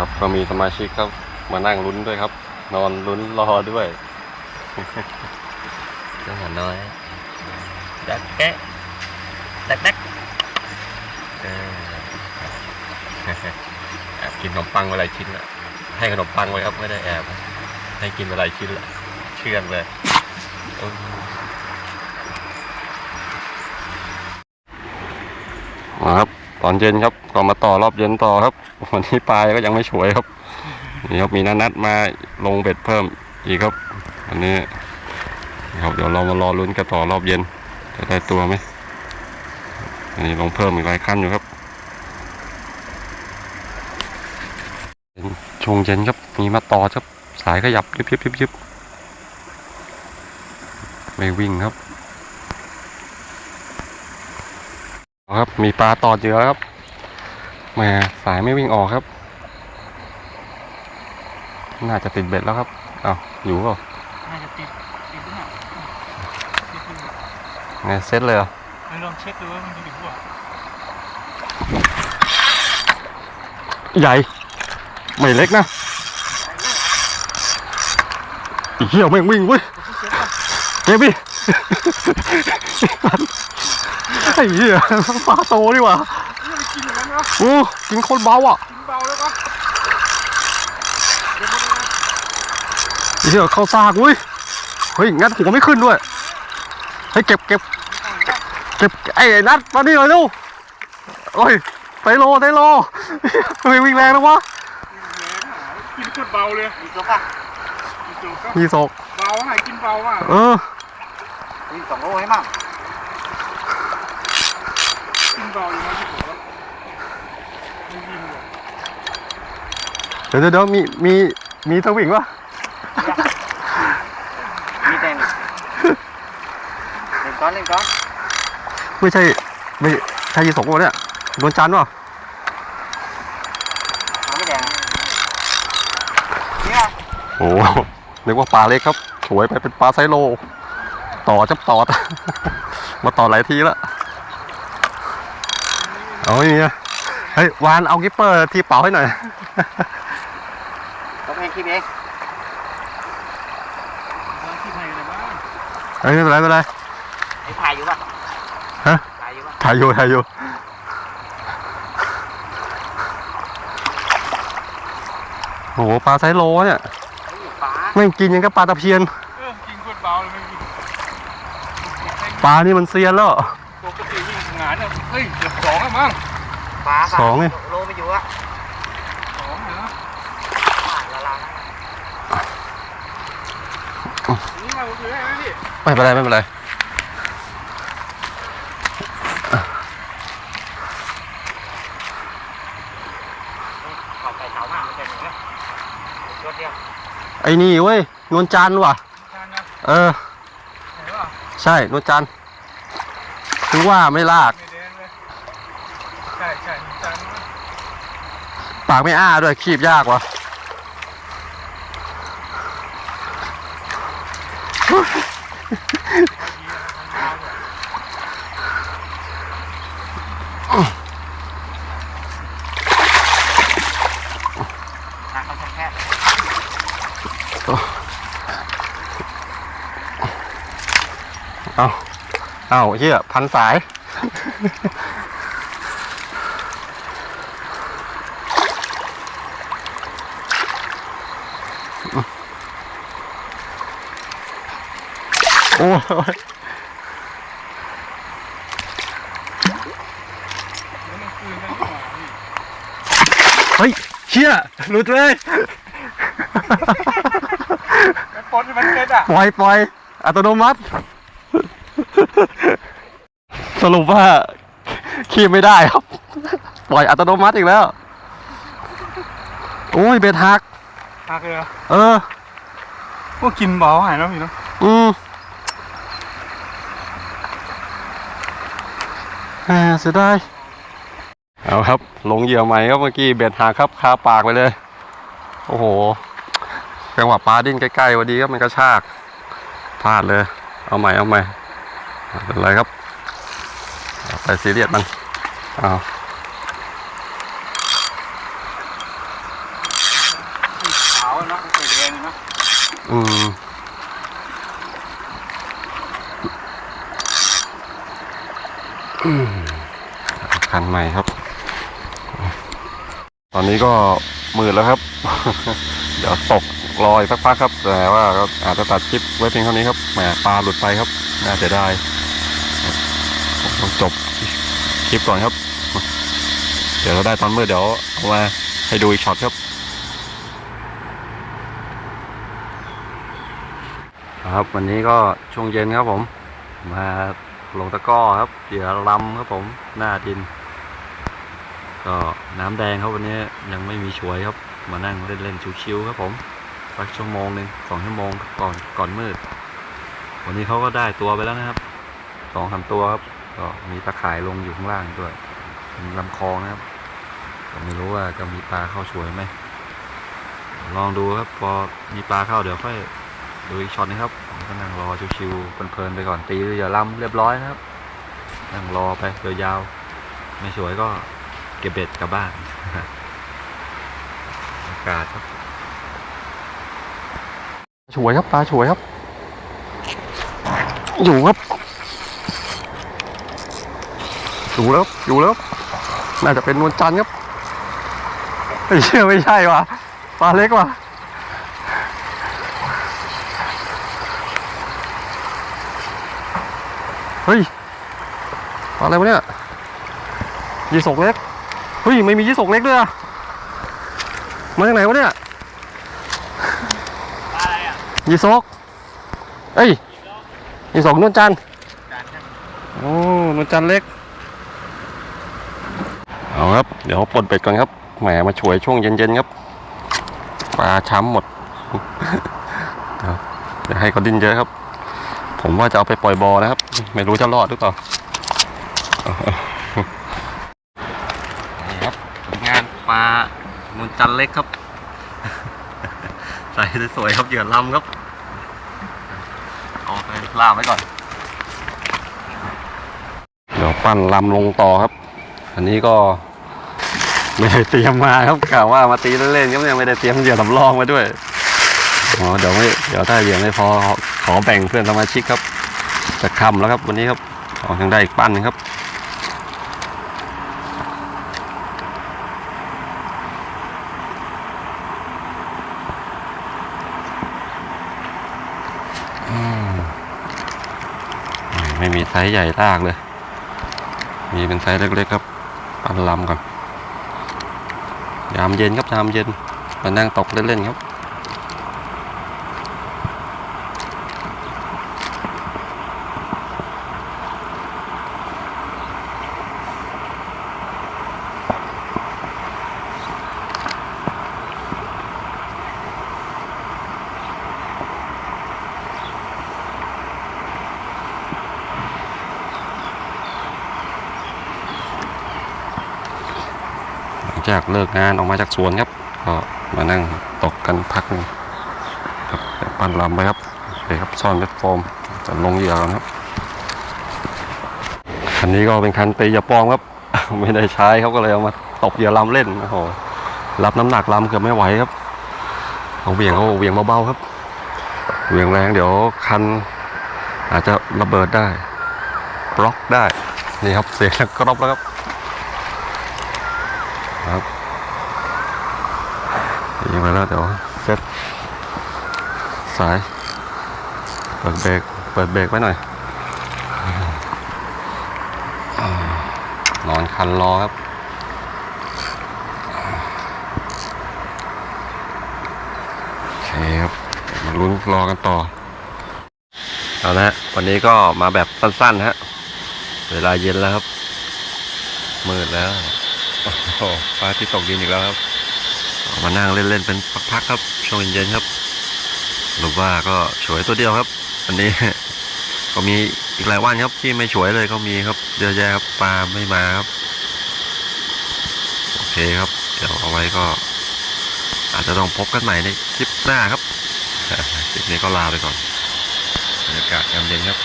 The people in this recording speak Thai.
ครับ ก็มีสมาชิกครับ มานั่งลุ้นด้วยครับ นอนลุ้นรอด้วยเจ้าหัวน้อยดักแกะดักดักเออแอบกินขนมปังไปหลายชิ้นละให้ขนมปังไว้ครับไม่ได้แอบ ให้กินไปหลายชิ้นละเชื่องเลยโอ้ยมาครับ ตอนเย็นครับ ก็มาต่อรอบเย็นต่อครับ วันนี้ปลาก็ยังไม่ฉวยครับ นี่ครับมีนัดนัดมาลงเบ็ดเพิ่มอีกครับอันนี้ครับเดี๋ยวเรามารอลุ้นกันต่อรอบเย็นจะได้ตัวไหมอันนี้ลงเพิ่มอีกหลายขั้นอยู่ครับช่วงเย็นครับมีมาต่อครับสายขยับยิบยิบยิบยิบไม่วิ่งครับ ครับมีปลาต่อเยอะครับ แหมสายไม่วิ่งออกครับ น่าจะติดเบ็ดแล้วครับอ้าวอยู่เปล่าน่าจะติดติดด้วยติดอยู่ไงเซ็ตเลยเหรอไหนลองเช็คดูว่ามันจะอยู่เปล่าใหญ่ ไม่เล็กนะอีเหี้ยแม่งวิ่งเว้ยเฮ้ยพี่ไอ้เหี้ยปลาโตนี่หว่าไม่ได้ กินอย่างนั้นนะโอ้กินคนเบาอะกินเบาแล้วก็เดี๋ยวมันไอ้เหี้ยเข้าซากเว้ยเฮ้ยงัดหัวไม่ขึ้นด้วยเฮ้ยเก็บเก็บเก็บไอ้ไอ้นัดมานี่หน่อยลูกโอ้ยไตโลไตโลทำไมวิ่งแรงนะวะกินโคตรเบาเลยมีโจ๊กอะมีโจ๊กก็มีศกเบาไหนกินเบามากเออกินสองโลให้มั่งกินเบาอยู่นะพี่ผมไม่ยิงเลย เดี๋ยวเดี๋ยวเดี๋ยวมีมีมีทวิงวะมีแต่เล่นก้อนเล่นก้อนไม่ใช่ไม่ใช่ยีสกวะเนี่ยโดนจันทร์วะไม่แดงเนี่ยโอ้โหนึกว่าปลาเล็กครับสวยไปเป็นปลาไซโล ต่อจับต่อมาต่อหลายทีแล้วเอาไม่มีอะเฮ้ยวานเอากิปเปอร์ที่เป่าให้หน่อยต้อง เองคิดเองที่ไทยอะไรบ้างเฮ้ยไม่เป็นไรไม่เป็นไรไอ้ถ่ายอยู่ป่ะฮะถ่ายอยู่ป่ะถ่ายอยู่ถ่ายอยู่โอ้โหปลาไซโลเนี่ยไอ้ป๋าไม่งกินยังกับปลาตะเพียน เออกินโคตรเบาเลยไม่กินปลานี่มันเซียนแล้ว ปกติวิ่งงานเนี่ยเฮ้ยเกือบสองแล้วมั้งป๋าสองไง โลไม่อยู่อะสองเหรอละลาย นี่มาถือให้ไหมพี่ไม่เป็นไรไม่เป็นไรเขาไปเสามากมันเป็นอย่างนี้รถเดียวไอ้นี่เว้ยนวลจันทร์ว่ะจานนะเออไหนวะใช่นวลจันทร์ถึงว่าไม่ลากไม่แดงเลยใช่ใช่จานนะปากไม่อ้าด้วยคีบยากว่ะ เอาเอาเฮี้ยพันสาย โอ้ย แล้วมันคืนกันดีกว่าพี่ เฮ้ยเชี่ยหลุดเลยมันปนมันเกิดอะปล่อยปล่อยอัตโนมัติ สรุปว่าคีบไม่ได้ครับ ปล่อยอัตโนมัติอีกแล้ว โอ้ยเบ็ดหัก หักเลยเหรอเออพวกกินเบาหายแล้วพี่เนาะอืมแหมเสียดาย เอาครับ ลงเหยื่อใหม่ครับเมื่อกี้เบ็ดหาครับคาปากไปเลย โอ้โหจังหวะปลาดิ้นใกล้ๆวันดีครับมันกระชากพลาดเลย เอาใหม่เอาใหม่เป็นไรครับไปซีเรียสมันเอาขาวงนอืมคันใหม่ครับ ตอนนี้ก็มืดแล้วครับ เดี๋ยวตกรออีกสักพักครับ แต่ว่าก็อาจจะตัดคลิปไว้เพียงเท่านี้ครับ แหมปลาหลุดไปครับ น่าเสียดายต้องจบคลิปก่อนครับ เดี๋ยวเราได้ตอนมืดเดี๋ยวเอามาให้ดูอีกช็อตครับครับวันนี้ก็ช่วงเย็นครับผม มาลงตะก้อครับเหยื่อลำครับผม หน้าดิน ก็น้ำแดงครับวันนี้ยังไม่มีช่วยครับ มานั่งเล่นๆชิวๆครับผมสักชั่วโมงหนึ่งสองชั่วโมงก่อนก่อนมืด วันนี้เขาก็ได้ตัวไปแล้วนะครับสองสามตัวครับ ก็มีตะข่ายลงอยู่ข้างล่างด้วยเป็นลำคลองนะครับก็ไม่รู้ว่าจะมีปลาเข้าช่วยไหมลองดูครับ พอมีปลาเข้าเดี๋ยวค่อยดูอีกช็อตนะครับผมก็นั่งรอชิวๆเพลินๆไปก่อนตีอย่าล้ำเรียบร้อยนะครับนั่งรอไปยาวๆไม่สวยก็ เก็บเบ็ดกลับบ้านอากาศครับสวยครับปลาสวยครับ อยู่ครับ อยู่แล้วอยู่แล้ว น่าจะเป็นนวลจันทร์ครับไม่เชื่อไม่ใช่ว่ะปลาเล็กว่ะเฮ้ยปลาอะไรวะเนี่ยยีสกเล็ก ฮ้ยไม่มียีสกเล็กด้วยอะมาจากไหนวะเนี่ยปลาอะไรอะยีสกเอ้ยยีสกนวลจันทร์โอ้นวลจันทร์เล็กเอาครับ เดี๋ยวปลดเบ็ดก่อนครับแหมมาช่วยช่วงเย็นๆครับปลาช้ำหมดครับเดี๋ยวให้เขาดิ้นเยอะครับ ผมว่าจะเอาไปปล่อยบอนะครับ ไม่รู้จะรอดหรือเปล่า นี่ครับผลงานปลานจันเล็กครับ ใส่สวยๆครับเหยื่อลำครับเอาไปล่าไว้ก่อน เดี๋ยวปั้นลำลงต่อครับ อันนี้ก็ไม่ได้เตรียมมาครับกะว่ามาตีเล่นๆก็ยังไม่ได้เตรียมเหยื่อสำรองมาด้วยอ๋อเดี๋ยวไม่เดี๋ยวถ้าเหยื่อไม่พอขอแบ่งเพื่อนสมาชิกครับ จะคำแล้วครับวันนี้ครับออกยังได้อีกปั้นครับ ไม่มีไซส์ใหญ่ลากเลย มีเป็นไซส์เล็กๆครับปั้นลำก่อนยามเย็นครับยามเย็นมานั่งตกเล่นๆครับ จากเลิกงานออกมาจากสวนครับ ก็มานั่งตกกันพักนึงครับปั้นลำไปครับโอเคครับซ่อนเม็ดโฟมจะลงเหยื่อก่อนครับคันนี้ก็เป็นคันตีเหยื่อปลอมครับ ไม่ได้ใช้เขาก็เลยเอามาตกเหยื่อลำเล่นโอ้โหรับน้ำหนักลำเกือบไม่ไหวครับเอาเวียงเขาเวียงเบาๆครับเวียงแรงเดี๋ยวคันอาจจะระเบิดได้บล็อกได้นี่ครับเสียงกรอบแล้วครับ ครับยิงไปแล้วเดี๋ยวเซตสาย เปิดเบรกเปิดเบรกไว้หน่อย นอนคันรอครับโอเคครับมาลุ้นรอกันต่อ เอาละวันนี้ก็มาแบบสั้นๆฮะ เวลาเย็นแล้วครับ มืดแล้ว โอ้ฟ้าที่ตกดินอีกแล้วครับ มานั่งเล่นๆเป็นพักๆครับช่วงเย็นๆครับหรือว่าก็ฉวยตัวเดียวครับ อันนี้ ก็มีอีกหลายวันครับที่ไม่ฉวยเลยก็มีครับเยอะแยะครับปลาไม่มาครับ โอเคครับ เดี๋ยวเอาไว้ก็ อาจจะต้องพบกันใหม่ในคลิปหน้าครับคลิปนี้ก็ลาไปก่อนบรรยากาศยามเย็นครับ